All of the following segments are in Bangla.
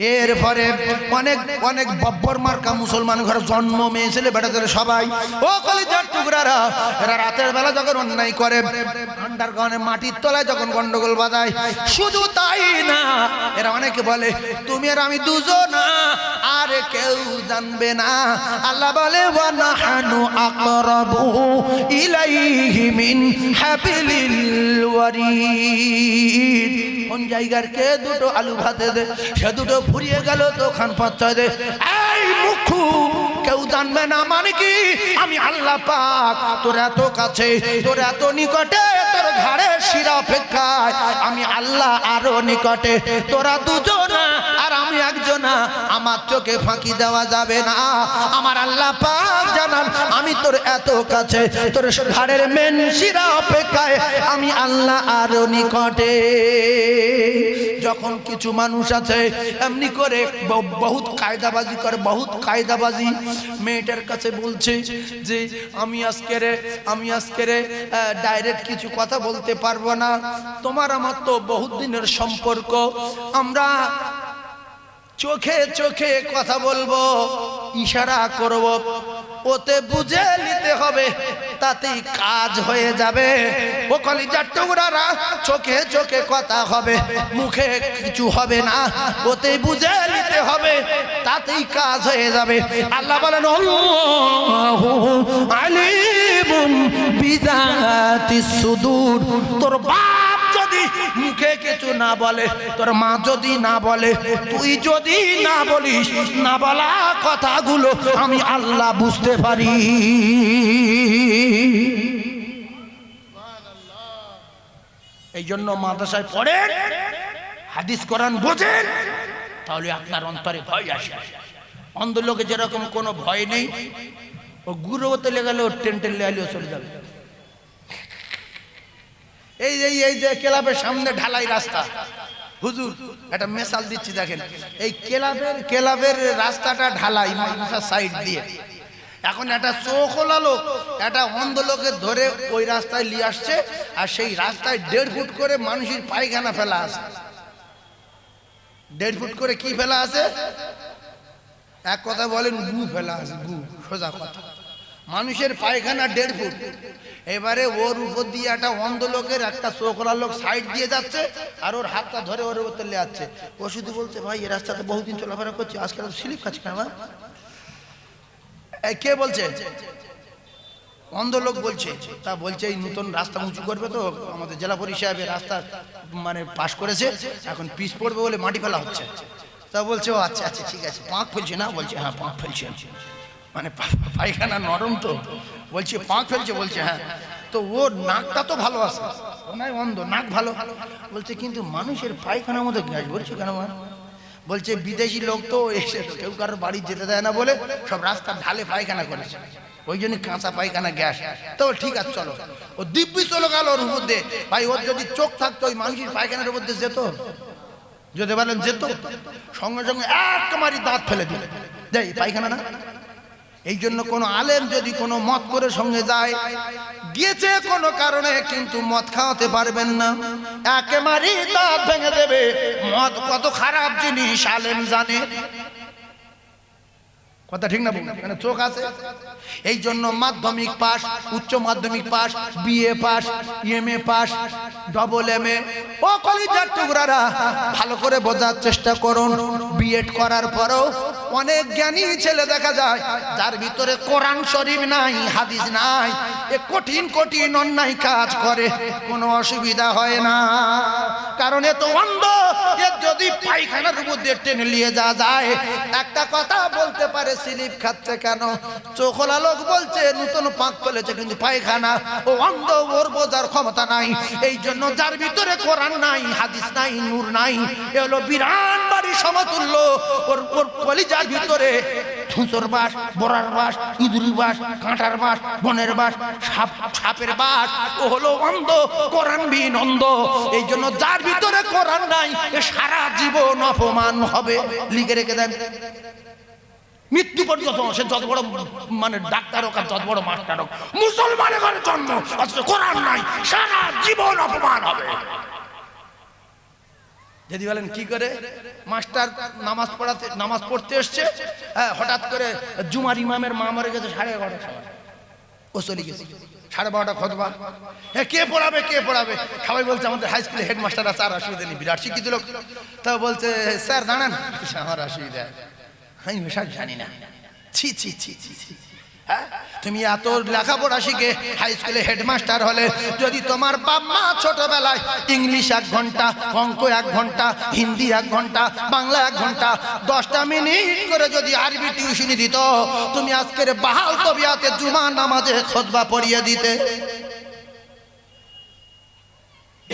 এরপরে অনেক অনেক বব্বর মার্কা মুসলমান ঘরে জন্ম মেয়ে ছেলে বেটা ছেলে সবাই। ও কলিজার টুকরারা, এরা রাতের বেলা যখন অন্যায় করে আন্ডারগ্রাউন্ডে মাটির তলায় যখন গন্ডগোল বাঁধায়, শুধু তাই না, এরা অনেকে বলে, তুমি আর আমি দুজন, আর কেউ জানবে না। আল্লাহ বলে, ওয়া নাহানু আকরাবু ইলাইহি মিন হাবিলিল ওয়ারিদ। কোন জায়গার কে দুটো আলু ভাতে দে, সে দুটো ফুরিয়ে গেল তো খান পাচ্ছা দে। এই মুখু কেউ জানবে না মানে কি? আমি আল্লাহ পাক তোর এত কাছে, তোর এত নিকটে, তোর ঘাড়ে শিরা অপেক্ষায় আমি আল্লাহ আরও নিকটে, তোরা দুজন আর আমি একজনা, আমার চোখে ফাঁকি দেওয়া যাবে না। আমার আল্লাহ পাক জানান, আমি তোর এত কাছে, তোর ঘাড়ের মেন শিরা অপেক্ষায় আমি আল্লাহ আরও নিকটে। যখন কিছু মানুষ আছে, এমনি করে বহুত কায়দাবাজি করে, বহুত কায়দাবাজি। মেয়েটার কাছে বলছে যে, আমি আজকে রে, আমি আজকে রে ডাইরেক্ট কিছু কথা বলতে পারব না। তোমার আমার তো বহুত দিনের সম্পর্ক। আমরা চোখে চোখে কথা বলব, ইশারা করব। ওতে বুঝে নিতে হবে, তাতেই কাজ হয়ে যাবে। ও কলিজার টুকরারা, চোখে চোখে কথা হবে, মুখে কিছু হবে না। ওতে বুঝে নিতে হবে, তাতেই কাজ হয়ে যাবে। আল্লাহ বলেন আলিমুন বিজাতিস সুদূর। তোর যদি মুখে কিছু না বলে, তোর মা যদি না বলে, তুই যদি না বলিস, না বলা কথাগুলো আমি আল্লাহ বুঝতে পারি। এই জন্য মাদ্রাসায় পড়েন, হাদিস কোরআন বোঝেন, তাহলে আপনার অন্তরে ভয় আসবে। অন্ধ লোকে যেরকম কোনো ভয় নেই, ও গুরু তেলে গেলে ও টেন্টেল লেয়ালিও চলে যাবে। এই এই এই যে ক্লাবের সামনে ঢালাই রাস্তা। হুজুর, একটা মেশাল দিচ্ছি দেখেন। এই ক্লাবের ক্লাবের রাস্তাটা ঢালাই সাইড দিয়ে। এখন একটা চোখলা লোক, একটা অন্ধ লোকে ধরে ওই রাস্তায় নিয়ে আসছে আর সেই রাস্তায় দেড় ফুট করে মানুষের পায়খানা ফেলা আছে। দেড় ফুট করে কি ফেলা আছে? এক কথা বলেন, গু ফেলা আছে, গু, সোজা কথা। মানুষের পায়খানা দেড় ফুট। এবারে ওর উপর দিয়ে একটা অন্ধ লোকের একটা চোখলা লোক সাইড দিয়ে যাচ্ছে আর ওর হাতটা ধরে ওর উপর তুলে যাচ্ছে। ও শুধু বলছে, ভাই, এ রাস্তাতে বহুদিন চলাফেরা করছি, আজকে স্লিপ খাচ্ছে কেন কে বলছে? অন্ধ লোক বলছে। তা বলছে, এই নতুন রাস্তা উঁচু করবে তো, আমাদের জেলা পরিষদ রাস্তা মানে পাশ করেছে, এখন পিস পড়বে বলে মাটি ফেলা হচ্ছে। তা বলছে, ও আচ্ছা আচ্ছা ঠিক আছে। পাঁক ফেলছে না? বলছে হ্যাঁ পাঁক ফেলছে। মানে পায়খানা নরম তো। বলছে পাঁক ফেলছে, বলছে হ্যাঁ। তো ওর নাকটা তো ভালো আছে। ও নাই অন্ধ, নাক ভালো। বলছে, কিন্তু মানুষের পায়খানার মধ্যে গ্যাস বলছে কেন বলছে, বিদেশি লোক তো এসে কেউ কারোর বাড়ি যেতে দেয় না বলে সব রাস্তা ঢালে পায়খানা করেছে। ওই জন্য কাঁচা পায়খানা গ্যাস। তো ঠিক আছে, চলো। ও দিব্যি চলো গেল ওর মধ্যে। ভাই, ওর যদি চোখ থাকতো, ওই মানুষের পায়খানার মধ্যে যেত। যদি বলেন যেত। সঙ্গে সঙ্গে এক মারি দাঁত ফেলে দিলে। যাই পায়খানা না? এই জন্য কোনো আলেম যদি কোনো মত করে সঙ্গে যায়, গিয়েছে কোনো কারণে কিন্তু মদ খাওয়াতে পারবেন না। একেবারে দাঁত ভেঙে দেবে। মদ কত খারাপ জিনিস, আলেম জানে। কথা ঠিক না মানে চোখ আছে। এই জন্য মাধ্যমিক পাস উচ্চ মাধ্যমিক pass BA pass M A pass double M A ও কলিজার টুকরারা, ভালো করে বোঝার চেষ্টা করুন। বিএড করার পরেও অনেক জ্ঞানী ছেলে দেখা যায়, যার ভিতরে কোরআন শরীফ নাই, হাদিস নাই, এ কঠিন কঠিন অন্যায় কাজ করে, কোনো অসুবিধা হয় না। কারণ তো অন্ধ যদি পায়খানার মধ্যে টেনে নিয়ে যাওয়া যায়, একটা কথা বলতে পারে, স্লিপ খাচ্ছে কেন? চোখলা লোক বলছে, নতুন পাক ফেলেছে কিন্তু পায়খানা, ও অন্ধ, ওর বোঝার ক্ষমতা নাই। এই জন্য যার ভিতরে কোরআন নাই, হাদিস নাই, নূর নাই, এ হলো বিরাট বাড়ি সমতুল্য, ওর ওর কলিজার ভিতরে ধুঁচর বাস বড়ার বাস, ইঁদুরি বাস, কাঁটার বাস, বনের বাস, সাপ, সাপের বাস, ও হলো অন্ধ, কোরআন বিন অন্ধ। এই জন্য যার ভিতরে কোরআন নাই সারা জীবন অপমান হবে। লিখে রেখে দেন। মৃত্যু পর্যন্ত সে যত বড় মানে ডাক্তার হোক আর যত বড় মাস্টার হোক, মুসলমানের ঘরে জন্ম, অথচ কোরআন নাই, সারা জীবন অপমান হবে। যদি বলেন, কি করে? মাস্টার নামাজ পড়াতে নামাজ পড়তে এসছে। হ্যাঁ হঠাৎ করে জুমার ইমামের মা মরে গেছে সাড়ে এগারোটার সময়। ও চলে গেছে। সাড়ে বারোটা খতবা হ্যাঁ কে পড়াবে কে পড়াবে? সবাই বলছে, আমাদের হাই স্কুলে হেডমাস্টার আছে আর অসুবিধা নেই, বিরাট শিক্ষিত লোক। তা বলছে, স্যার, দাঁড়ান। আমার অসুবিধা। আমি সব জানি না। ছি ছি ছি ছি ছি। তুমি এত লেখাপড়া শিখে হাই স্কুলে হেডমাস্টার হলে, যদি তোমার বাপ মা ছোটবেলায় ইংলিশ এক ঘণ্টা, অঙ্ক এক ঘণ্টা, হিন্দি এক ঘণ্টা, বাংলা এক ঘণ্টা, দশটা মিনিট করে যদি আরবি টিউশনি দিত, তুমি আজকের বাহাল তবিয়াতে জুমা নামাজে খোদবা পড়িয়ে দিতে।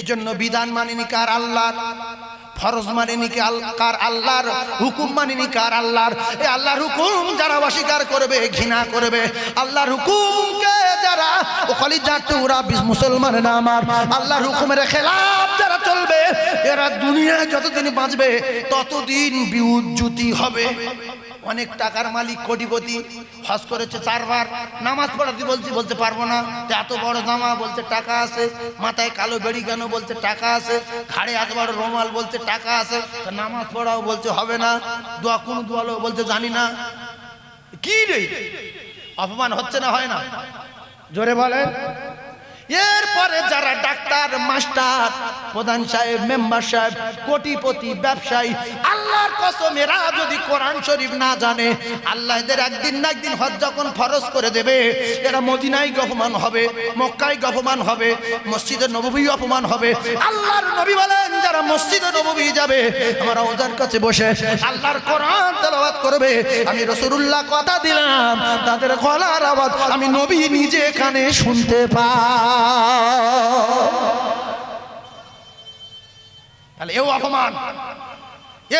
এজন্য বিধান মানিনি কার আল্লাহর? ফরজ মানেনি কি কার আল্লাহর হুকুম মানেনি কার আল্লাহর? এই আল্লাহর হুকুম যারা অস্বীকার করবে, ঘৃণা করবে, আল্লাহর হুকুমকে যারা ও খালি ওরা মুসলমান না আমার, আল্লাহর হুকুমের খেলাফ যারা চলবে, এরা দুনিয়ায় যতদিন বাঁচবে, ততদিন বিউজ্জুতি হবে। অনেক টাকার মালিক, কোটিপতি, হজ করেছে চারবার, নামাজ পড়াতে বলছি বলতে পারব না। এত বড় জামা বলতে টাকা আছে, মাথায় কালো বেড়ি কেন বলতে টাকা আছে, ঘাড়ে এত বড় রোমাল বলতে টাকা আছে নামাজ পড়াও বলছে হবে না, দোয়া কোন দোয়ালো বলতে জানি না। কি রে? অপমান হচ্ছে না, হয় না? জোরে বলেন। এরপরে যারা ডাক্তার, মাস্টার, প্রধান সাহেব, মেম্বার সাহেব, কোটিপতি, ব্যবসায়ী, আল্লাহর কসম, এরা যদি কোরআন শরীফ না জানে, আল্লাহ এদের একদিন না একদিন হজ যখন ফরজ করে দেবে, এরা মদিনায় অপমান হবে, মক্কায় অপমান হবে মসজিদের নবী অপমান হবে। আল্লাহর নবী বলেন, যারা মসজিদে নবী যাবে, আমরা ওদের কাছে বসে আল্লাহর কোরআন তেলাওয়াত করবে। আমি রসুল্লাহ কথা দিলাম, তাদের গলার আওয়াজ আমি নবী নিজে এখানে শুনতে পাই। তাহলে এও অপমান।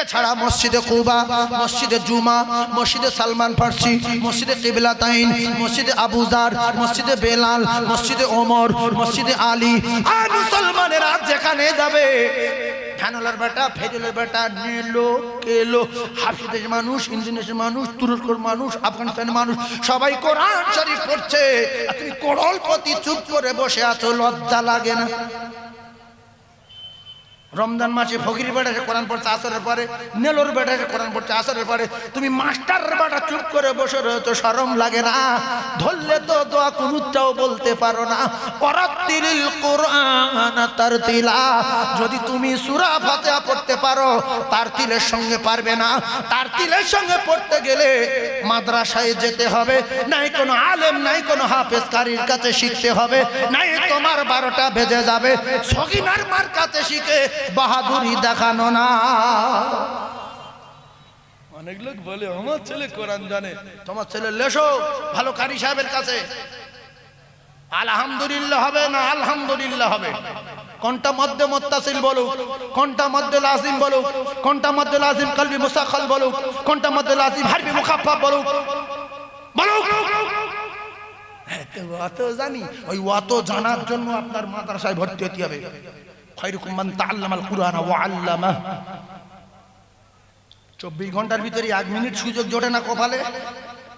এছাড়া মসজিদে কুবা মসজিদে জুমা, মসজিদে সালমান ফার্সি, মসজিদে কিবলা তাইন, মসজিদে আবুজার মসজিদে বেলাল, মসজিদে ওমর, মসজিদে আলী। আর মুসলমানেরা যেখানে যাবে ধানলার বেটা, ফেজলের বেটা, নেলো, কেলো হাফিদের মানুষ ইন্দোনেশিয়ার মানুষ, তুরস্কর মানুষ, আফগানিস্তানের মানুষ, সবাই কোরআন শরীফ পড়ছে। তুমি করলপতি চুপ করে বসে আছো, লজ্জা লাগে না। রমজান মাসে ফকির বেড়াতে কোরআন পড়ছে আসরের পরে, নেলোর বেড়াতে কোরআন পড়ছে আসরের পরে। তুমি মাস্টার বেটা চুপ করে বসে রয়েছো, সরম লাগে না। ধরলে তো দোয়া কুনুটাও বলতে পারো না। পরাত্তিরিল কোরআন তার তিলা। যদি তুমি সূরা ফাতিহা পড়তে পারো, তার তিলের সঙ্গে পারবে না। তার তিলের সঙ্গে পড়তে গেলে মাদ্রাসায় যেতে হবে। নাই কোনো আলেম, নাই কোনো হাফেজ কারির কাছে শিখতে হবে। নাই তোমার বারোটা বেজে যাবে। সগিনার মার কাছে শিখে বাহাদুরি দেখানো না। অনেক লোক বলে আমার ছেলে কোরআন জানে তোমার ছেলে লেসো ভালো কারি সাহেবের কাছে। আলহামদুলিল্লাহ হবে না আলহামদুলিল্লাহ হবে। কোনটা মধ্যে মোত্তাসিল বলুক কোনটা মধ্যে লাজিম বলুক কোনটা মধ্যে লাজিম কলবি মুসাখাল বলুক কোনটা মধ্যে লাজিম হারবি মুখাফফা বলুক বলুক। হ্যাঁ, অত জানি ওই অত জানার জন্য আপনার মাদ্রাসায় ভর্তি হতে হবে। খৈরকুম মান তাআল্লামাল কুরআন ওয়া আল্লামা। চব্বিশ ঘণ্টার ভিতরে এক মিনিট সুযোগ জোটে না কপালে?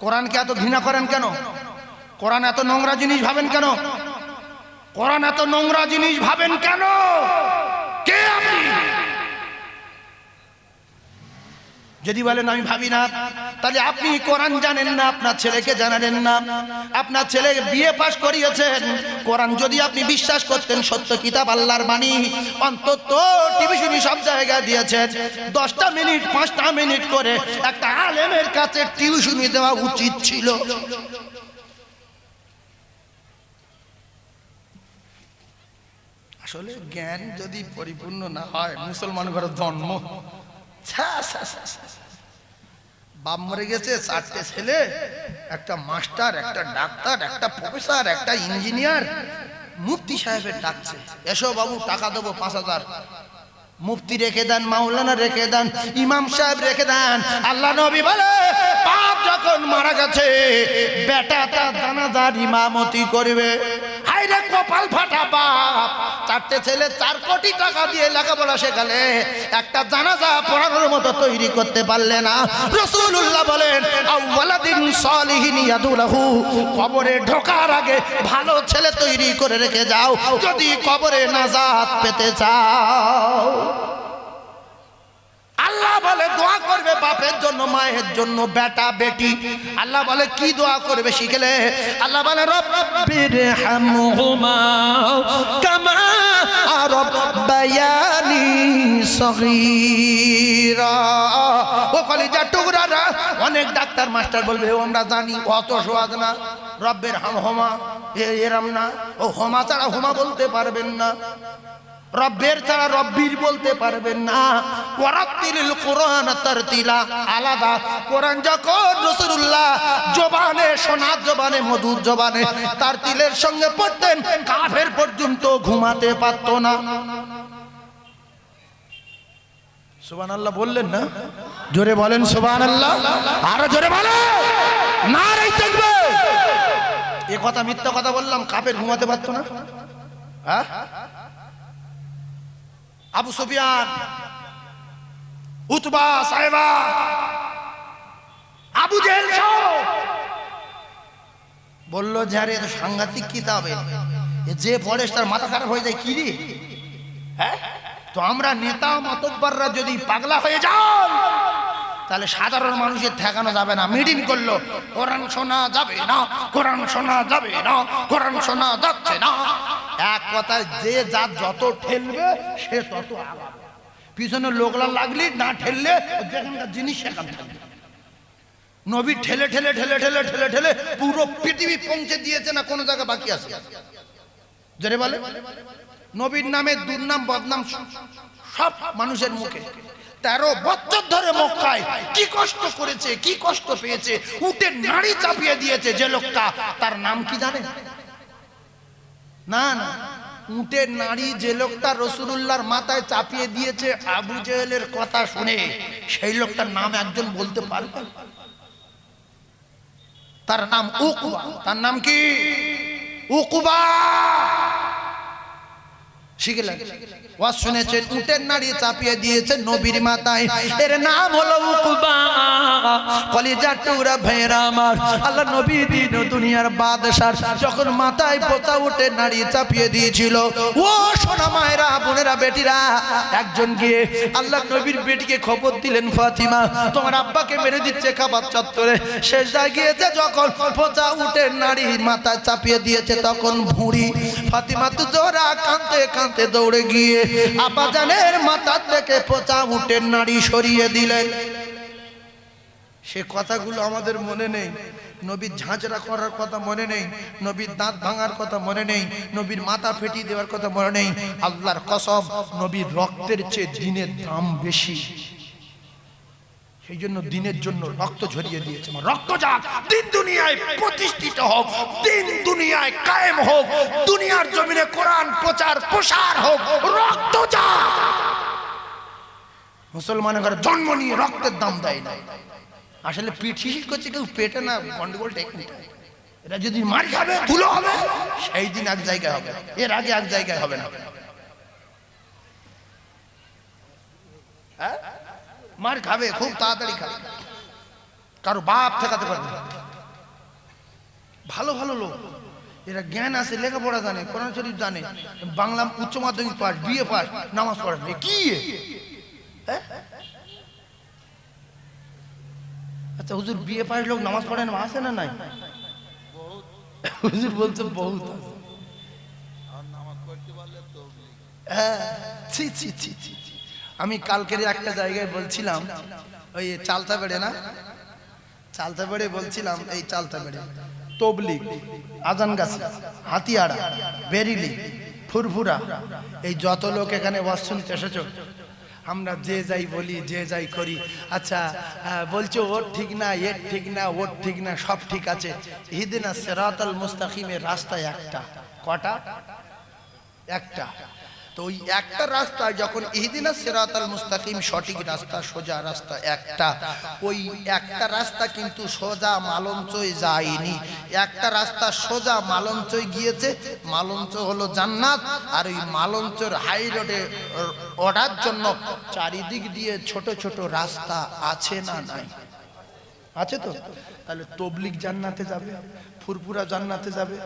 কোরআনকে এত ঘৃণা করেন কেন? কোরআন এত নোংরা জিনিস ভাবেন কেন? কোরআন এত নোংরা জিনিস ভাবেন কেন? কে আপনি? যদি বলেন, আমি ভাবি না। তাহলে আপনি কোরআন জানেন না, আপনার ছেলেকে জানালেন না। আপনার ছেলে বিয়ে পাশ করিয়েছেন। কোরআন যদি আপনি বিশ্বাস করতেন, সত্য কিতাব আল্লাহর বাণী অন্তত টিভিশনি সব জায়গায় দিয়েছেন। দশটা মিনিট, পাঁচটা মিনিট করে একটা আলেমের কাছে টিউশনি দেওয়া উচিত ছিল। আসলে জ্ঞান যদি পরিপূর্ণ না হয়, মুসলমান ঘরের জন্ম। বাপ মরে গেছে, চারটে ছেলে, একটা মাস্টার, একটা ডাক্তার, একটা প্রফেসর, একটা ইঞ্জিনিয়ার। মুফতি সাহেবের ডাকছে, এসো বাবু, টাকা দেবো পাঁচ হাজার। মুফতি রেখে দেন, মাওলানা রেখে দেন, ইমাম সাহেব রেখে দেন। আল্লাহ নবী বলে, বাপ যখন মারা গেছে, বেটা তার জানাজার ইমামতি করবে। হাই রে কপাল ফাটা বাপ। চারটে ছেলে চার কোটি টাকা দিয়ে লেখাপড়া শেখালে, একটা জানাজা পড়ানোর মতো তৈরি করতে পারলে না। রসুল্লাহ বলেন আউ্বালাদিন সালিহিন ইয়াদুলাহু, কবরে ঢোকার আগে ভালো ছেলে তৈরি করে রেখে যাও, যদি কবরে নাজাত পেতে চাও। আল্লাহ বলে, দোয়া করবে বাপের জন্য, মায়ের জন্য, বেটা, বেটি। আল্লাহ বলে, কি দোয়া করবে শিখেলে? আল্লাহ বলে হামহুমা কামা ও অনেক ডাক্তার, মাস্টার বলবে আমরা জানি অত সোয়াদ না। রব্বের হাম হোমা এ, এরাম না। ও, হোমা ছাড়া হোমা বলতে পারবেন না। রব্বের ছাড়া রব্বির বলতে পারবেন না। ওয়ারাত্তিল কোরআন তারতিলা, আলাদা। কোরআন যখন রাসূলুল্লাহ জবানে, সোনার জবানে, মধুর জবানে তার তিলের সঙ্গে পড়তেন, কাফের পর্যন্ত ঘুমাতে পারত না। সুবহানাল্লাহ বললেন না? জোরে বলেন সুবহানাল্লাহ। আরও জোরে বলেন। না রে থাকবে এ কথা মিথ্যা কথা বললাম, কাফের ঘুমাতে পারতো না। হ্যাঁ? আবু সুফিয়ান, উতবা সাহেবা, আবু জেল বলল, যে আরে সাংঘাতিক কিতাবে যে পড়ে তার মাথা খারাপ হয়ে যায় কিরি হ্যাঁ? তো আমরা নেতা, মাতব্বাররা যদি পাগলা হয়ে যান তাহলে সাধারণ মানুষের ঠেকানো যাবে না। মিটিং করল, কোরআন শোনা যাবে না, কোরআন শোনা যাবে না, কোরআন শোনা যাচ্ছে না। এক কথায় যে যার যত ঠেলবে, সে তত পিছনে লোকলা লাগলি, না ঠেললে যেখানকার জিনিস সেখান থাকবে নবী ঠেলে ঠেলে ঠেলে ঠেলে ঠেলে ঠেলে পুরো পৃথিবী পৌঁছে দিয়েছে না কোনো জায়গা বাকি আছে? জেরে বলে। নবীর নামে দুর্নাম, বদনাম সব মানুষের মুখে। তেরো বছর ধরে মক্কায়। কি কষ্ট করেছে, কি কষ্ট পেয়েছে উঠে নাড়ি চাপিয়ে দিয়েছে যে লোকটা। তার নাম কি জানে? না না। উটের নারী যে লোকটা রসুল্লাহর মাথায় চাপিয়ে দিয়েছে আবু জেহেলের কথা শুনে, সেই লোকটার নাম একজন বলতে পারবে? তার নাম উকুবা। তার নাম কি? উকুবা। শিখলেন ওয়াজ শুনেছেন, উটের নাড়ি চাপিয়ে দিয়েছে নবীর মাথায়। এর নাম হলো উকুবা। কলিজা টুকরা ভাইরা আমার আল্লাহ নবী দিন দুনিয়ার বাদশার যখন মাথায় পোতা উঠে নাড়ি চাপিয়ে দিয়েছিল। ও সোনা মায়েরা, বোনেরা, বেটিরা, একজন গিয়ে আল্লাহ নবীর বেটিকে খবর দিলেন, ফাতিমা, তোমার আব্বাকে মেরে দিচ্ছে খাবার চত্বরে। শেষ গিয়েছে যখন পোতা উঠে নাড়ি মাথায় চাপিয়ে দিয়েছে তখন ভুঁড়ি। ফাতিমা তো জোরা কাঁদতে কাঁদতে দৌড়ে গিয়ে আব্বাজানের মাথা থেকে পচা উঠে নাড়ি সরিয়ে দিলেন। সে কথাগুলো আমাদের মনে নেই। নবীর ঝাঁঝরা করার কথা মনে নেই। নবীর দাঁত ভাঙার কথা মনে নেই। নবীর মাথা ফেটিয়ে দেওয়ার কথা মনে নেই। আল্লাহর কসম, নবীর রক্তের চেয়ে দিনের দাম বেশি। সেই জন্য দিনের জন্য রক্ত ঝরিয়ে দিয়েছে। রক্ত যাক, দিন দুনিয়ায় প্রতিষ্ঠিত হোক, দিন দুনিয়ায় কায়েম হোক, দুনিয়ার জমিনে কোরআন প্রচার, প্রসার হোক, রক্ত যাক। মুসলমানের ঘরে জন্ম নিয়ে রক্তের দাম দেয় না। আসলে পিঠ হিসিস করছে কেউ, পেটে না, গন্ডগোল টেকনিক এটা যদি মার খাবে, ধুলো হবে, সেই দিন এক জায়গায় হবে। এর আগে এক জায়গায় হবে না। হ্যাঁ? মার খাবে, খুব তাড়াতাড়ি খাবে কারও বাপ ঠেকাতে পারবে ভালো ভালো লোক এরা জ্ঞান আছে, লেখাপড়া জানে, কোরআন শরীফ জানে, বাংলা উচ্চ মাধ্যমিক পাস বিএ পাস, নামাজ পড়ে কি হ্যাঁ? আচ্ছা হুজুর বিয়ে পাস লোক নামাজ পড়ে না আছে না নাই হুজুর বলছে বহুত। হ্যাঁ ছি ছি ছি ছি। আমি কালকের একটা জায়গায় বলছিলাম, ওই চালতা বেড়ে না? চালতা বেড়ে বলছিলাম, এই চালতা বেড়ে তবলিগ আজান গাছি হাতিয়াড়া বেরিলি, ফুরফুরা, এই যত লোক এখানে ওয়াজ শুনতে এসেছ? আমরা যে যাই বলি, যে যাই করি। আচ্ছা বলছো ওর ঠিক না, এর ঠিক না, ওর ঠিক না, সব ঠিক আছে। ইদিনা সেরাতাল মুস্তাকিমের রাস্তা একটা। কটা? একটা। তো ওই একটা রাস্তা যখন ইহদিনা সিরাতাল মুস্তাকিম সঠিক রাস্তা, সোজা রাস্তা একটা। ওই একটা রাস্তা কিন্তু সোজা মালঞ্চই যায়নি। একটা রাস্তা সোজা মালঞ্চই গিয়েছে। মালঞ্চ হলো জান্নাত। আর ওই মালঞ্চর হাই রোডে ওঠার জন্য চারিদিক দিয়ে ছোট ছোট রাস্তা আছে না নাই? আছে তো? তাহলে তবলিক জান্নাতে যাবে ফুরপুরা জান্নাতে যাবে,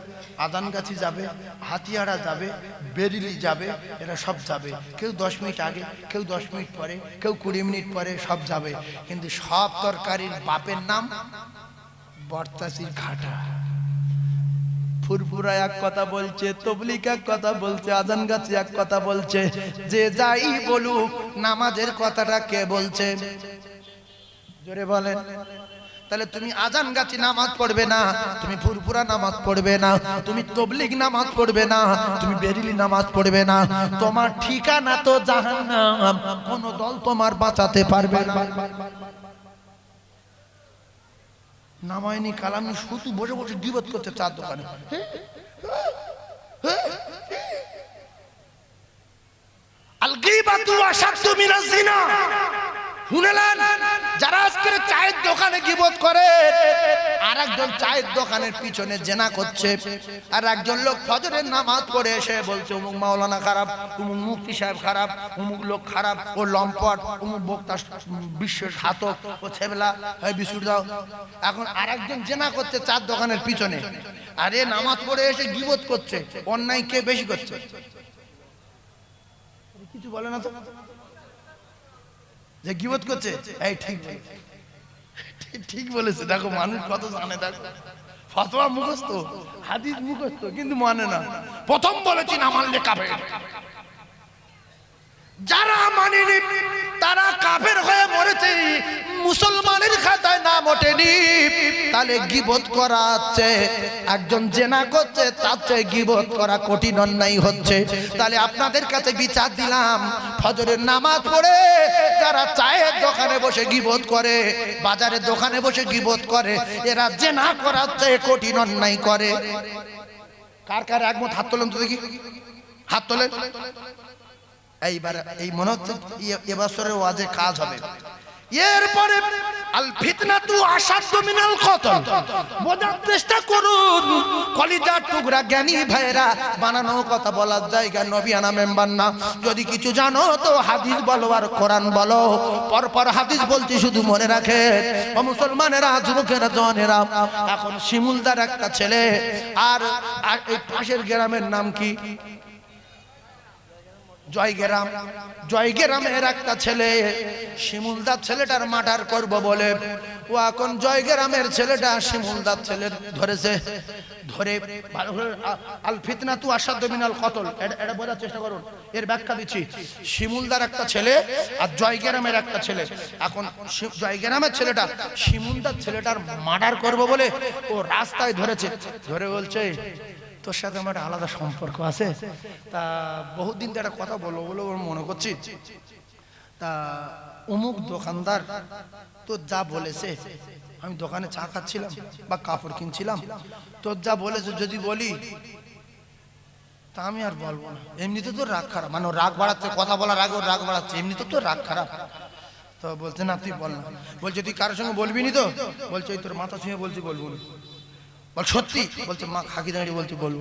আদানগাছি যাবে, হাতিয়ারা যাবে, বেরিলি যাবে, এরা সব যাবে। কেউ দশ মিনিট আগে, কেউ দশ মিনিট পরে, কেউ কুড়ি মিনিট পরে সব যাবে। কিন্তু সব তরকারির বাপের নাম বর্তাসির ঘাটা। ফুরফুরা এক কথা বলছে তবলিক এক কথা বলছে আজান গাছি এক কথা বলছে, যে যাই বলুক, নামাজের কথাটা কে বলছে? জোরে বলেন। তাহলে তুমি আজান গাছি নামাজ পড়বে না, তুমি ফুরফুরা নামাজ পড়বে না, তুমি তবলিগ নামাজ পড়বে না, তুমি বেরিলি নামাজ পড়বে না। তোমার ঠিকানা তো জাহান্নাম, কোন দল তোমার বাঁচাতে পারবে না। নামায়নি কালামি শুধু বসে বসে গিবত করতে চার দোকানে। আল গীবাতু আশাদ্দু মিনাজ জিনা। শুনেলেন দোকানে গিবত করে। আর একজন চায়ের দোকানের পিছনে জেনা করছে। আর একজন লোক ফজরের নামাজ পড়ে এসে বলছে, অমুক মাওলানা খারাপ, অমুক মুক্তি সাহেব খারাপ, অমুক লোক খারাপ, ও লম্পট, অমুক বক্তা বিশ্বের ঘাতক, ও ছেবলা হয় বিস্কুট দাও। এখন আর একজন জেনা করছে চার দোকানের পিছনে। আরে নামাজ পড়ে এসে গিবত করছে, অন্যায় কে বেশি করছে? কিছু বলে না তো? যে গিবত করছে, এই ঠিক। ঠিক- বলেছে। দেখো, মানুষ কত জানে, দেখো। ফতোয়া মুখস্থ, হাদিস মুখস্থ, কিন্তু মানে না। প্রথম বলেছি না মানলে যারা মানেনি, তারা কাফের হয়ে মরেছে। মুসলমানের খাতায় নাম ওঠেনি। তাহলে গিবত করা হচ্ছে। একজন জেনা করছে, তার চেয়ে গিবত করা কঠিন অন্যায় হচ্ছে। তাহলে আপনাদের কাছে বিচার দিলাম, ফজরের নামাজ পড়ে যারা চায়ের দোকানে বসে গিবত করে, বাজারের দোকানে বসে গিবত করে, এরা জেনা করার চেয়ে কঠিন অন্যায় করে। কার কার একমত? হাত তোলেন তো দেখি। হাত তোলেন। এইবার এই মনে হচ্ছে এ- এবছরের ওয়াজে কাজ হবে। এরপরে আল ফিতনাতু আসাদ্দ মিনাল কতল বোঝার চেষ্টা করুন কলিজার টুকরা জ্ঞানী ভাইরা বানানো কথা বলার জায়গা নবী আনা মেম্বার না। যদি কিছু জানো তো হাদিস বলো আর কোরআন বলো। পর পর হাদিস বলছি শুধু মনে রাখে। ও মুসলমানেরা, যুবকেরা জনেরা এখন শিমুলদার একটা ছেলে আর এই পাশের গ্রামের নাম কি? জয়গেরাম জয়গেরামের একটা ছেলে শিমুলদার ছেলেটার মার্ডার করব বলে। ও এখন জয়গেরামের ছেলেটা শিমুলদার ছেলে ধরেছে। ধরে আল ফিতনা তু আসাদ মিনাল কতল। এটা বোঝার চেষ্টা করুন। এর ব্যাখ্যা দিচ্ছি। শিমুলদার একটা ছেলে আর জয়গেরামের একটা ছেলে। এখন জয়গেরামের ছেলেটা শিমুলদার ছেলেটার মার্ডার করব বলে ও রাস্তায় ধরেছে। ধরে বলছে তোর সাথে আমার একটা আলাদা সম্পর্ক আছে। তা বহুদিন তো একটা কথা বলব বলে মনে করছি। তা অমুক দোকানদার তো যা বলেছে, আমি দোকানে চা খাচ্ছিলাম বা কাপড় কিনছিলাম। তোর যা বলেছে যদি বলি, তা আমি আর বলব না। এমনিতে তো রাগ খারাপ। মানে রাগ বাড়াচ্ছে, কথা বলার আগে রাগ বাড়াচ্ছে এমনিতে তো রাগ খারাপ। তো বলছে, না, তুই বল না। বলছে, তুই কারোর সঙ্গে বলবি নি তো? বলছে, ওই তোর মাথা ছুঁয়ে বলছি, বলব না। বল, সত্যি? বলছে, মা, খাকি দাঁড়িয়ে বলছে, বলব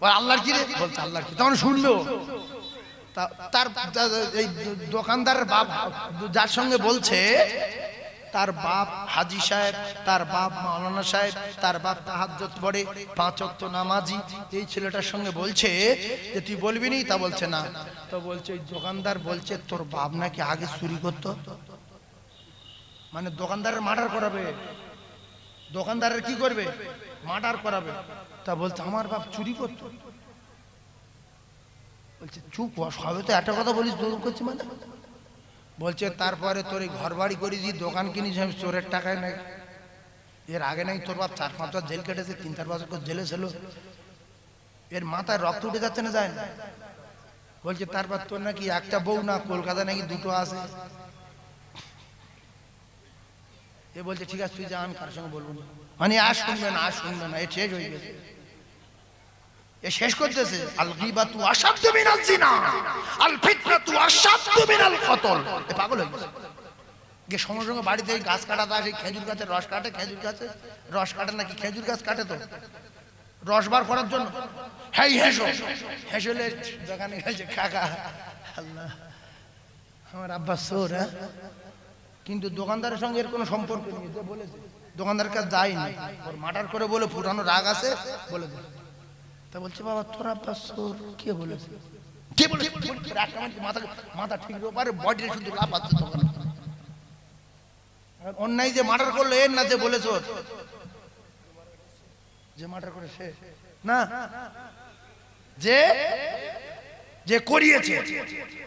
বল, আল্লাহর কি রে? বলছে, আল্লাহর কি? তখন শুনলো। তার এই দোকানদারের বাপ, যার সঙ্গে বলছে, তার বাপ হাজি সাহেব, তার বাপ মাওলানা সাহেব, তার বাপ তাহাজ্জত পড়ে পাঁচ অক্ত নামাজি। এই ছেলেটার সঙ্গে বলছে যে, তুই বলবি নি? তা বলছে, না। তো বলছে, ওই দোকানদার বলছে, তোর বাপ নাকি আগে চুরি করতো? মানে দোকানদারের মার্ডার করাবে। দোকানদারের কি করবে? মার্ডার করাবে। তা বলছে, আমার বাপ চুরি করতো। বলছে, চুপ সবে তো একটা কথা বলিস জোর করছি মানে? বলছে, তারপরে তোর এই ঘর বাড়ি করেছি দোকান কিনিস আমি, চোরের টাকায় নাই এর আগে নাই তোর বাপ চার পাঁচ বছর জেল কেটেছে, তিন চার বছর জেলে ছিল। এর মাথায় রক্ত উঠে যাচ্ছে না যায় না। বলছে, তারপর তোর নাকি একটা বউ না কলকাতা নাকি দুটো আছে। এ বলছে, ঠিক আছে, তুই যা, আমি কার সঙ্গে বলব না। মানে আর শুনবে না, আর শুনবে না। এ শেষ হয়ে গেছে। এ শেষ করতেছে, আল আশাদ্দু মিনাল জিনা, আল ফিতনাতু আশাদ্দু মিনাল কতল। এ পাগল হয়ে গেছে। সঙ্গে সঙ্গে বাড়িতে এই গাছ কাটাতে আসে খেজুর গাছের রস কাটে, খেজুর গাছে রস কাটে নাকি খেজুর গাছ কাটে তো? রস বার করার জন্য। হ্যাঁ হেসো। হেসলে দোকানে গেছে, কাকা, আল্লাহ, আমার আব্বা সোর হ্যাঁ? কিন্তু দোকানদারের সঙ্গে এর কোনো সম্পর্ক নেই। যে বলেছে দোকানদার কাছে যায়নি। ওর মার্ডার করে বলে পুরানো রাগ আছে, বলে দে তা বলছে, বাবা, তোরা পাঁচশোর কে বলেছে কে বলেছে? মাথা মাথা ঠিক পারে, বডি শুধু লাভ আছে অন্যায় যে মার্ডার করল, এর না যে বলেছ যে মার্ডার করে সে না। যে যে করিয়েছে।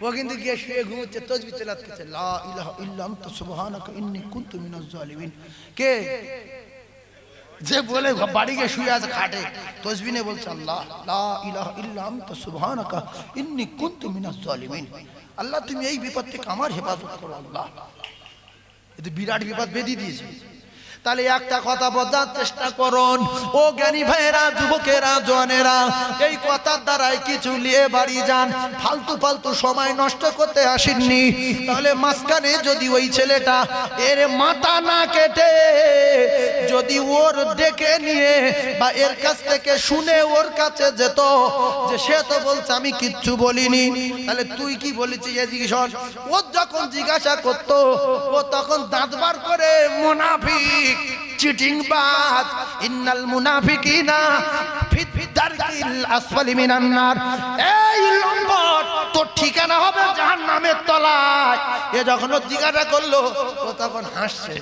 ও কিন্তু গিয়ে শুয়ে ঘুমোচ্ছে, তসবি তেলাত লা ইলাহা ইল্লা আনতা, সুবহানাকা ইন্নী কুনতু মিনাজ জালিমিন। কে? যে বলে বাড়ি গিয়ে শুয়ে আছে খাটে, তসবি নে বলছে, আল্লাহ, লা ইলাহা ইল্লা আনতা, সুবহানাকা ইন্নী কুনতু মিনাজ জালিমিন। আল্লাহ, তুমি এই বিপদ থেকে আমার হেফাজত করো, আল্লাহ। এতে বিরাট বিপদ বেঁধে দিয়েছে। তাহলে একটা কথা বোঝার চেষ্টা করুন। ও জ্ঞানী ভাইয়েরা, যুবকেরা জনেরা এই কথার দ্বারাই কিছু নিয়ে বাড়ি যান। ফালতু ফালতু সময় নষ্ট করতে আসেননি। তাহলে মাঝখানে যদি ওই ছেলেটা এর মাথা না কেটে, যদি ওর ডেকে নিয়ে বা এর কাছ থেকে শুনে ওর কাছে যেত, যে সে তো বলছে, আমি কিচ্ছু বলিনি। তাহলে তুই কি বলেছিস এদিকে শোন? ও যখন জিজ্ঞাসা করতো, ও তখন দাঁত বার করে মুনাফিক। চিটিং বাদ, ইন্নাল মুনাফিকিনা ফিদ দারকিল আসফালি মিনান নার। এই লম্পট তোর ঠিকানা হবে তলায়। এ যখন করল, ও তখন হাসছে।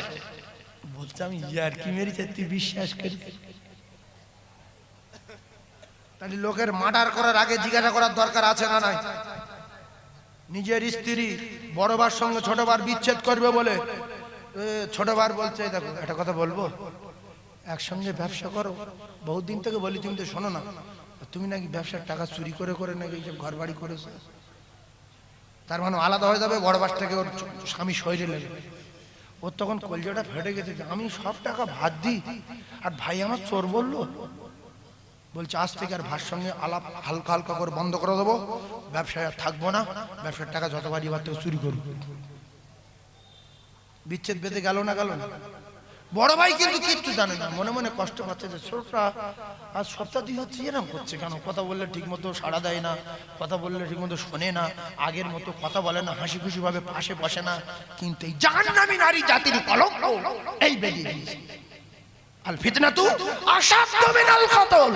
আমি ইয়ার কি বিশ্বাস করিস? তাহলে লোকের মার্ডার করার আগে জিজ্ঞাসা করার দরকার আছে না নাই? নিজের স্ত্রী বড়বার সঙ্গে ছোটবার বিচ্ছেদ করবে বলে ছোটবার বলছে, "এই দেখো, একটা কথা বলব? একসঙ্গে ব্যবসা করো। বহুত দিন থেকে বলি, তুমি তো শোনো না। তুমি নাকি ব্যবসার টাকা চুরি করে করে নাকি এইসব ঘর বাড়ি করেছ? তার মানে আলাদা হয়ে যাবে থেকে ওর স্বামী শরীরে লেগে ওর তখন কলজাটা ফেটে গেছে আমি সব টাকা ভাত দিই। আর ভাই আমার চোর বলল, বলছে, আজ থেকে আর ভার সঙ্গে আলাপ হালকা হালকা করে বন্ধ করে দেবো। ব্যবসায় আর থাকব না। ব্যবসার টাকা যতবারই এবার থেকে চুরি করব। বিচ্ছেদ বেঁধে গেল না গেল? না বড় ভাই কিন্তু কিচ্ছু জানে না। মনে মনে কষ্ট পাচ্ছে যে ছোটটা আজ সপ্তাহ দুই হচ্ছে, এরকম করছে কেন? কথা বললে ঠিক মতো সাড়া দেয় না, কথা বললে ঠিক মতো শোনে না, আগের মতো কথা বলে না হাসি খুশি ভাবে পাশে বসে না। কিন্তু এই জাহান্নামী নারী জাতির কলঙ্ক এই বেরিয়ে দিয়েছে। আল আশাদ্দ মিনাল কতল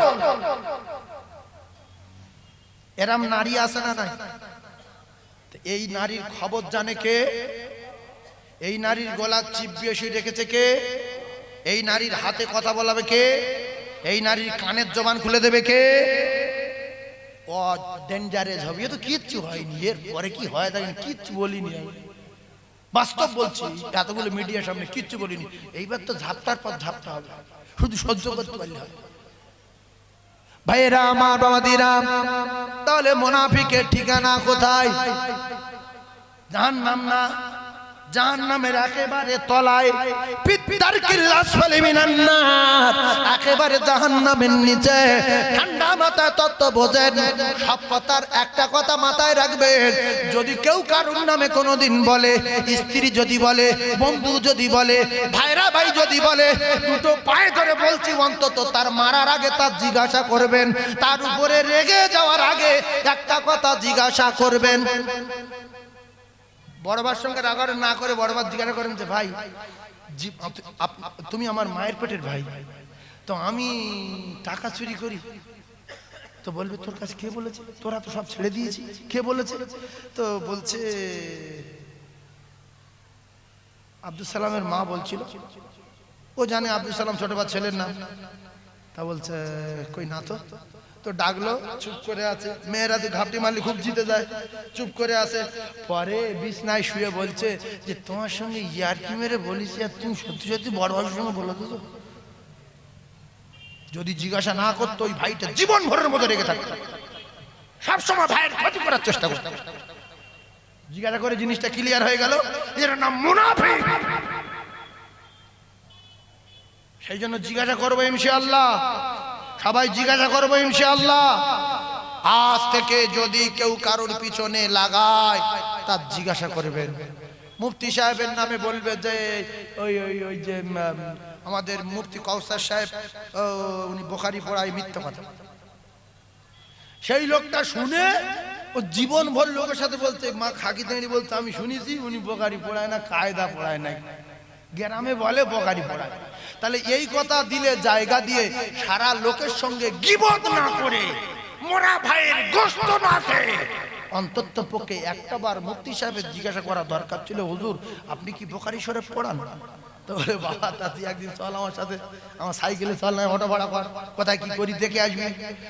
এরম নারী আছে না নাই? এই নারীর খবর জানে কে? এই নারীর গলা চিপ বেশি রেখেছে কে? এই নারীর হাতে কথা বলাবে কে? এই নারীর কানের জবান খুলে দেবে কে? তো কিচ্ছু হয়নি। এর পরে কি হয় কিচ্ছু বলিনি এতগুলো মিডিয়ার সামনে কিচ্ছু বলিনি। এইবার তো ঝাপটার পর হবে। শুধু সহ্য করতে তাহলে মোনাফিকের ঠিকানা কোথায়? জাহান নাম না? একেবারে তলায় একেবারে নিচে। ঠান্ডা মাথায় সব একটা কথা মাথায় যদি কেউ কারুর নামে কোনোদিন বলে, স্ত্রী যদি বলে, বন্ধু যদি বলে, ভাইরা ভাই যদি বলে, দুটো পায়ে ধরে বলছি, অন্তত তার মারার আগে তার জিজ্ঞাসা করবেন, তার উপরে রেগে যাওয়ার আগে একটা কথা জিজ্ঞাসা করবেন। বড়বার সঙ্গে রাগার না করে বড়বার জিজ্ঞাসা করেন যে, ভাই তুমি আমার মায়ের পেটের ভাই। তো আমি টাকা চুরি করি। তো বলবে, তোর কাছে কে বলেছে? তোরা তো সব ছেড়ে দিয়েছি। কে বলেছে? তো বলছে, আব্দুল সালামের মা বলছিল। ও জানে আব্দুল সালাম ছোটবার ছেলের নাম। তা বলছে, কই না তো? তো ডাকলো, চুপ করে আছে। মেয়েরা তো ঘাপটি মারলে খুব জিতে যায়। চুপ করে আছে। পরে বিছনায় শুয়ে বলছে যে, তোমার সঙ্গে ইয়ারকি মেরে বলিস? আর তুমি সত্যি সত্যি বড় ভাইয়ের সঙ্গে বলে দিত যদি জিজ্ঞাসা না করতো, ওই ভাইটা জীবন ভরের মতো রেখে থাকতো। সবসময় ভাইয়ের ক্ষতি করার চেষ্টা করতো। জিজ্ঞাসা করে জিনিসটা ক্লিয়ার হয়ে গেল, এর নাম মুনাফিক। সেই জন্য জিজ্ঞাসা করব ইনশাআল্লাহ। সবাই জিজ্ঞাসা করব ইনশাল্লাহ আজ থেকে যদি কেউ কারোর পিছনে লাগায়, তার জিজ্ঞাসা করবেন। মুফতি সাহেবের নামে বলবে যে, ওই ওই ওই যে আমাদের মুফতি কৌসার সাহেব উনি বোখারি পড়ায় মিথ্যা কথা। সেই লোকটা শুনে ও জীবন ভর লোকের সাথে বলছে, মা খাকি তেঁড়ি বলতে আমি শুনেছি, উনি বোকারি পড়ায় না, কায়দা পড়ায় নাই। গ্রামে বলে বোকারি পড়ায়। তাহলে এই কথা দিলে জায়গা দিয়ে সারা লোকের সঙ্গে গিবত না করে, মোরা ভাইয়ের গোস্ত না অন্তত পক্ষে একটা বার মুক্তি সাহেবের জিজ্ঞাসা করা দরকার ছিল, হুজুর, আপনি কি বোকারি শরীফ পড়ান? তো বাবা তাতি একদিন চল আমার সাথে, আমার সাইকেলে চল, না অটো ভাড়া কর। কোথায় কি করি দেখে আসবি।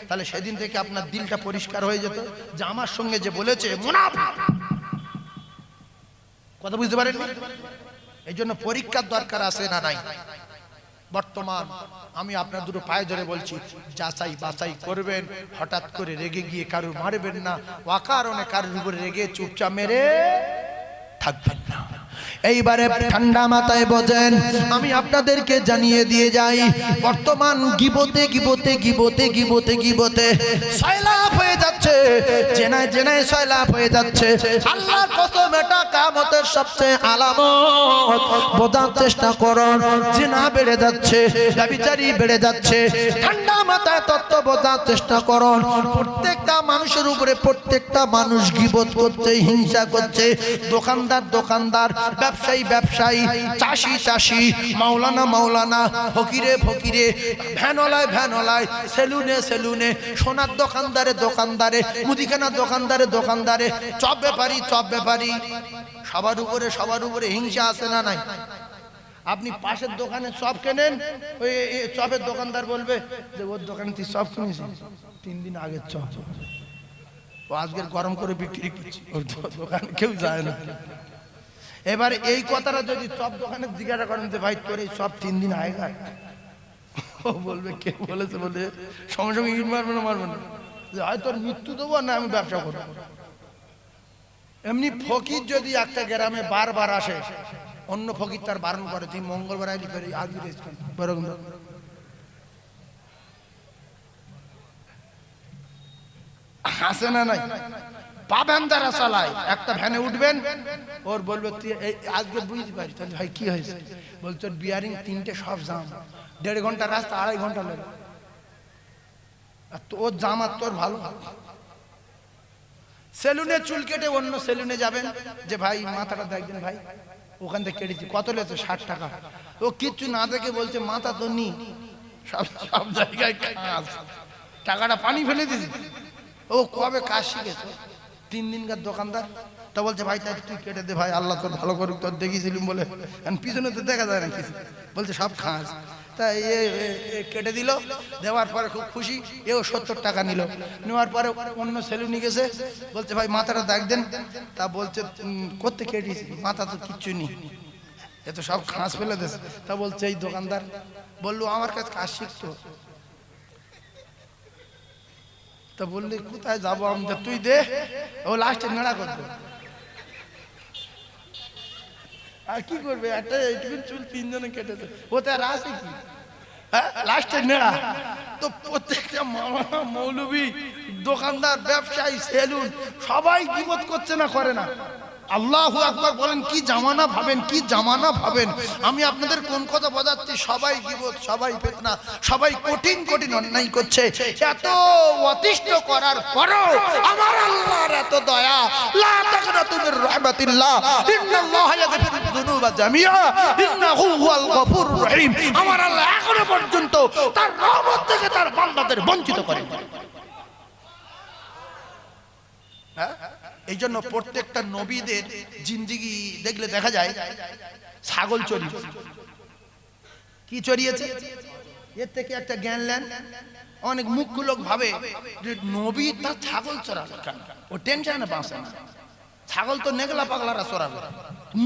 তাহলে সেদিন থেকে আপনার দিলটা পরিষ্কার হয়ে যেত। যে আমার সঙ্গে যে বলেছে মুনাফিক কথা বুঝতে পারেন এই জন্য পরীক্ষার দরকার আছে না নাই? বর্তমান আমি আপনার দুটো পায়ে ধরে বলছি, যাচাই বাছাই করবেন, হঠাৎ করে রেগে গিয়ে কারুর মারবেন না, অকারণে কারুর উপরে রেগে চুপচাপ মেরে থাকবেন না। এইবারে ঠান্ডা মাথায় বোঝেন, আমি আপনাদেরকে জানিয়ে দিয়ে যাই, বর্তমান গিবতে গিবতে গিবতে গিবতে গিবতে সয়লাভ হয়ে যাচ্ছে, জেনায় জেনায় সয়লাভ হয়ে যাচ্ছে। আল্লাহ কসম, এটা কামতের সবচেয়ে আলামত। বোঝার চেষ্টা করুন, জেনা বেড়ে যাচ্ছে ব্যবিচারি বেড়ে যাচ্ছে। ঠান্ডা মাথায় তত্ত্ব বোঝার চেষ্টা করুন, প্রত্যেকটা মানুষের উপরে প্রত্যেকটা মানুষ গিবত করছে, হিংসা করছে। দোকানদার দোকানদার ব্যবসায়ী ব্যবসায়ী, চাষি চাষি, মাওলানা মাওলানা, ফকিরে ফকিরে, ভ্যানলায় ভ্যানলায়, সেলুনে সেলুনে, সোনার দোকানদারে দোকানদারে মুদিখানার দোকানদারে দোকানদারে, চপ ব্যাপারী চপ ব্যাপারী, সবার উপরে সবার উপরে হিংসা আছে না নাই? আপনি পাশের দোকানে চপ কেনেন? ওই চপের দোকানদার বলবে, যে ওর দোকানে তুই চপ কিনেছিস? তিন দিন আগের চপ। ও আজকের গরম করে বিক্রি করছি। ওর দোকানে কেউ যায় না। এবার এই কথাটা যদি সব দোকানে জিজ্ঞাসা করেন যে, ভাই, তোর এই সব তিন দিন আগেকার ও বলবে, কে বলেছে বলে সঙ্গে সঙ্গে ইট মারবে না মারবে না। হয় তোর মৃত্যু দেবো না, আমি ব্যবসা করব? এমনি ফকির যদি একটা গ্রামে বারবার আসে, অন্য ফকির তার বারণ করে, তুই মঙ্গলবার আইলি, ফেরি আজ হাসে না নাই? চালায়। একটা ভ্যানে উঠবেন, ওর বলবে, তুই আজকে তাহলে ভাই কি হয়েছে? বিয়ারিং তিনটে সব দেড় রাস্তা আড়াই ঘণ্টা আর তোর আর তোর ভালো। সেলুনে চুল কেটে অন্য সেলুনে যাবেন, যে ভাই, মাথাটা দেখবেন ভাই, ওখান থেকে কেটেছি। কত লেছে ষাট টাকা। ও কিচ্ছু না দেখে বলছে, মাথা তো নি। সব সব জায়গায় টাকাটা পানি ফেলে দিছি ও কবে কাজ শিখেছে? তিন দিনকার দোকানদার? তা বলছে, ভাই তাই তুই কেটে দে, ভাই, আল্লাহ তোর ভালো করুক, তোর দেখিয়েছিলাম বলে। পিছনে তো দেখা যায় না কিছু। বলছে, সব খাস। তা এ কেটে দিল, দেওয়ার পরে খুব খুশি, এও সত্তর টাকা নিল। নেওয়ার পরে অন্য সেলুনি গেছে, বলছে, ভাই, মাথাটা দেখ দেন। তা বলছে করতে কেটেছি? মাথা তো কিচ্ছু নেই। এ তো সব খাস ফেলে দিস তা বলছে, এই দোকানদার। বলল, আমার কাছে কাজ শিখতো। তা বললি, কোথায় যাব আমি? তুই দে। ও লাস্টে নেড়া করবে। আর কি করবে? একটা এইটুকুন চুল তিনজনে কেটেছে। ও আর আছে কি? হ্যাঁ? তো দোকানদার, ব্যবসায়ী, সেলুন, সবাই কিমত করছে না, করে না। আল্লাহ আকবার বলেন, কি জামানা ভাবেন, কি জামানা ভাবেন? আমি আপনাদের কোন কথা বোঝাচ্ছি? সবাই গিবত, সবাই ফেতনা, সবাই কঠিন কঠিন অন্যায় করছে। এত অতিষ্ঠ করার পরও আমার আল্লাহর এত দয়া। লা তাকনাতু মির রাহমাতিল্লাহ। ইন্নাল্লাহ ইয়াগফিরুয যুনুবা জামিআ ইন্নাহু হুয়াল গফুরুর রহিম। আমার আল্লাহ এখনও পর্যন্ত তার রহমত থেকে তার বান্দাদের বঞ্চিত করেন। হ্যাঁ? এই জন্য প্রত্যেকটা নবীদের জিন্দিগি দেখলে দেখা যায় ছাগল চরি কি চড়িয়েছে? এর থেকে একটা জ্ঞান নেন। অনেক মুখ্য ভাবে নবী তার ছাগল কেন? ও টেনশনে বাঁচে না। ছাগল তো নেগলা পাগলারা চড়াবে।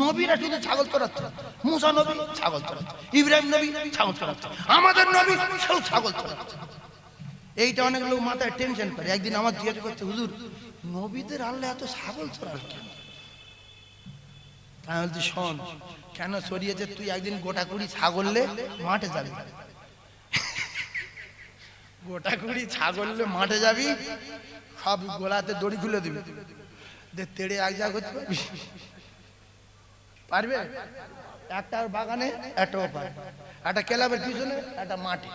নবীরা শুধু ছাগল চড়াচ্ছে। মুসা নবী ছাগল চড়াচ্ছে। ইব্রাহিম নবী ছাগল চড়াচ্ছে। আমাদের নবী সেও ছাগল চড়াচ্ছে। এইটা অনেক লোক মাথায় টেনশন করে। একদিন আমার জিজ্ঞাসা করছে, হুজুর নবীদের আল্লাহ এত ছাগল চড়াল কেন? আমি বলছি শোন, কেন সরিয়েছে তুই একদিন গোটা কুড়ি ছাগললে মাঠে যাবি। গোটা কুড়ি ছাগললে মাঠে যাবি, সব গোলাতে দড়ি খুলে দিবি। দে, তেড়ে এক জায়গা করতে পারবি? পারবে? একটা ওর বাগানে, একটা ওপার। একটা ক্লাবের পিছনে, একটা মাঠে।